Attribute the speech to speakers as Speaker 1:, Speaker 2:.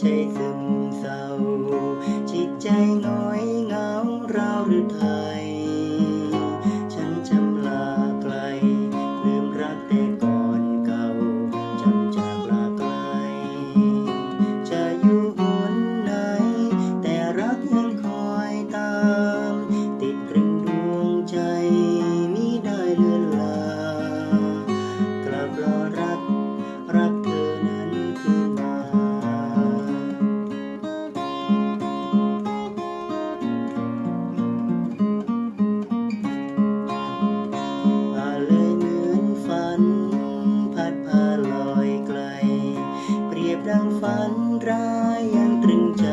Speaker 1: chasing ดังฝันร้ายยังตรึงใจ